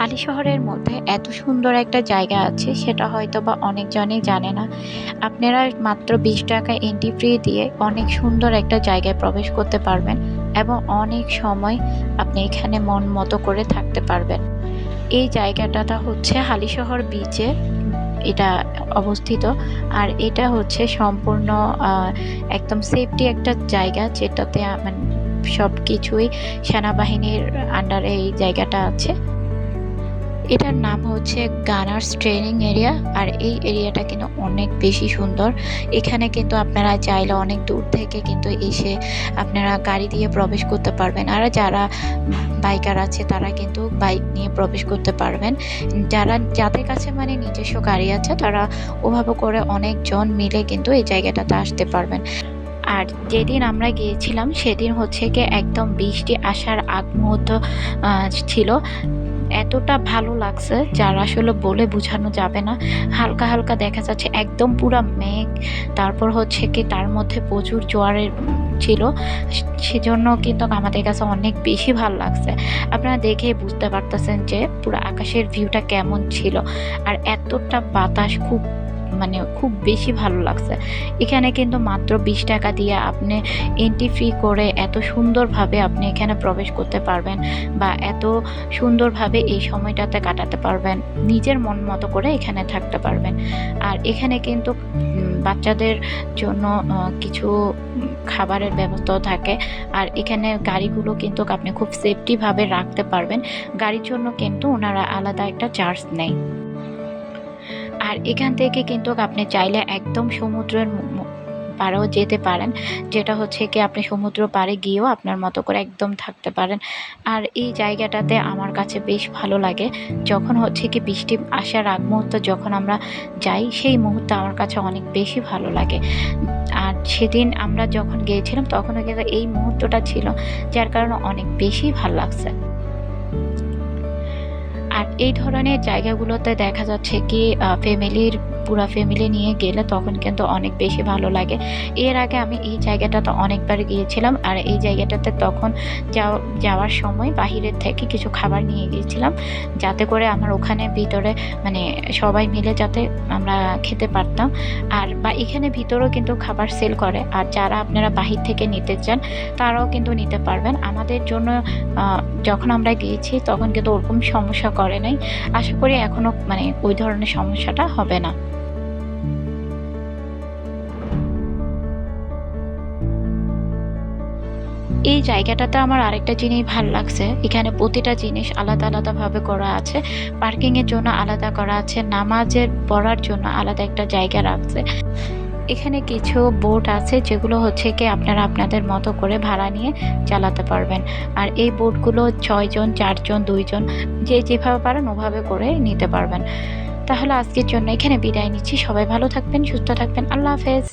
হালি শহরের মধ্যে এত সুন্দর একটা জায়গা আছে, সেটা হয়তো বা অনেকজনই জানে না। আপনারা মাত্র বিশ টাকা এন্ট্রি ফ্রি দিয়ে অনেক সুন্দর একটা জায়গায় প্রবেশ করতে পারবেন এবং অনেক সময় আপনি এখানে মন মতো করে থাকতে পারবেন। এই জায়গাটা হচ্ছে হালিশহর বিচে এটা অবস্থিত। আর এটা হচ্ছে সম্পূর্ণ একদম সেফটি একটা জায়গা, যেটাতে মানে সব কিছুই সেনাবাহিনীর আন্ডারে এই জায়গাটা আছে। এটার নাম হচ্ছে গানার্স ট্রেনিং এরিয়া, আর এই এরিয়াটা কিন্তু অনেক বেশি সুন্দর। এখানে কিন্তু আপনারা চাইলে অনেক দূর থেকে কিন্তু এসে আপনারা গাড়ি দিয়ে প্রবেশ করতে পারবেন, আর যারা বাইকার আছে তারা কিন্তু বাইক নিয়ে প্রবেশ করতে পারবেন। যারা যাদের কাছে মানে নিজস্ব গাড়ি আছে তারা ওভাবে করে অনেকজন মিলে কিন্তু এই জায়গাটাতে আসতে পারবেন। আর যেদিন আমরা গিয়েছিলাম সেদিন হচ্ছে কি একদম বৃষ্টি আসার আগ মুহূর্ত ছিল। এতটা ভালো লাগছে, যার আসলে বলে বোঝানো যাবে না। হালকা হালকা দেখা যাচ্ছে, একদম পুরা মেঘ। তারপর হচ্ছে কি, তার মধ্যে প্রচুর জোয়ারের ছিল। সেজন্য কিন্তু আমাদের কাছে অনেক বেশি ভালো লাগছে। আপনারা দেখে বুঝতে পারতেছেন যে পুরো আকাশের ভিউটা কেমন ছিল। আর এতটা বাতাস, খুব মানে খুব বেশি ভালো লাগছে। এখানে কিন্তু মাত্র বিশ টাকা দিয়ে আপনি এন্ট্রি ফ্রি করে এত সুন্দরভাবে আপনি এখানে প্রবেশ করতে পারবেন বা এত সুন্দরভাবে এই সময়টাতে কাটাতে পারবেন। নিজের মন মতো করে এখানে থাকতে পারবেন। আর এখানে কিন্তু বাচ্চাদের জন্য কিছু খাবারের ব্যবস্থাও থাকে। আর এখানে গাড়িগুলো কিন্তু আপনি খুব সেফটিভাবে রাখতে পারবেন। গাড়ির জন্য কিন্তু ওনারা আলাদা একটা চার্জ নেয়। আর এখান থেকে কিন্তু আপনি চাইলে একদম সমুদ্রের পাড়েও যেতে পারেন। যেটা হচ্ছে কি, আপনি সমুদ্র পাড়ে গিয়েও আপনার মতো করে একদম থাকতে পারেন। আর এই জায়গাটাতে আমার কাছে বেশ ভালো লাগে। যখন হচ্ছে কি বৃষ্টি আসার আগ মুহূর্ত যখন আমরা যাই, সেই মুহূর্তে আমার কাছে অনেক বেশি ভালো লাগে। আর সেদিন আমরা যখন গিয়েছিলাম, তখনও কিন্তু এই মুহূর্তটা ছিল, যার কারণে অনেক বেশি ভালো লাগছে। আর এই ধরনের জায়গাগুলোতে দেখা যাচ্ছে কি ফ্যামিলির পুরা ফ্যামিলি নিয়ে গেলে তখন কিন্তু অনেক বেশি ভালো লাগে। এর আগে আমি এই জায়গাটাতে অনেকবার গিয়েছিলাম আর এই জায়গাটাতে তখন যাও- যাওয়ার সময় বাহিরের থেকে কিছু খাবার নিয়ে গিয়েছিলাম যাতে করে আমার ওখানে ভিতরে মানে সবাই মিলে যাতে আমরা খেতে পারতাম। আর বা এখানে ভিতরেও কিন্তু খাবার সেল করে আর যারা আপনারা বাহির থেকে নিতে চান তারাও কিন্তু নিতে পারবেন। আমাদের জন্য যখন আমরা গিয়েছি তখন কিন্তু ওরকম সমস্যা করে নাই। আশা করি এখনও মানে ওই ধরনের সমস্যাটা হবে না। এই জায়গাটাতে আমার আরেকটা জিনিস ভালো লাগছে। এখানে প্রতিটা জিনিস আলাদা আলাদাভাবে করা আছে। পার্কিংয়ের জন্য আলাদা করা আছে, নামাজের পড়ার জন্য আলাদা একটা জায়গা রাখছে এখানে কিছু বোট আছে যেগুলো হচ্ছে কি আপনারা আপনাদের মতো করে ভাড়া নিয়ে চালাতে পারবেন। আর এই বোটগুলো ছয়জন চারজন দুইজন যে যেভাবে পারেন ওভাবে করে নিতে পারবেন। তাহলে আজকের জন্য এখানে বিদায় নিচ্ছি। সবাই ভালো থাকবেন, সুস্থ থাকবেন। আল্লাহ হাফেজ।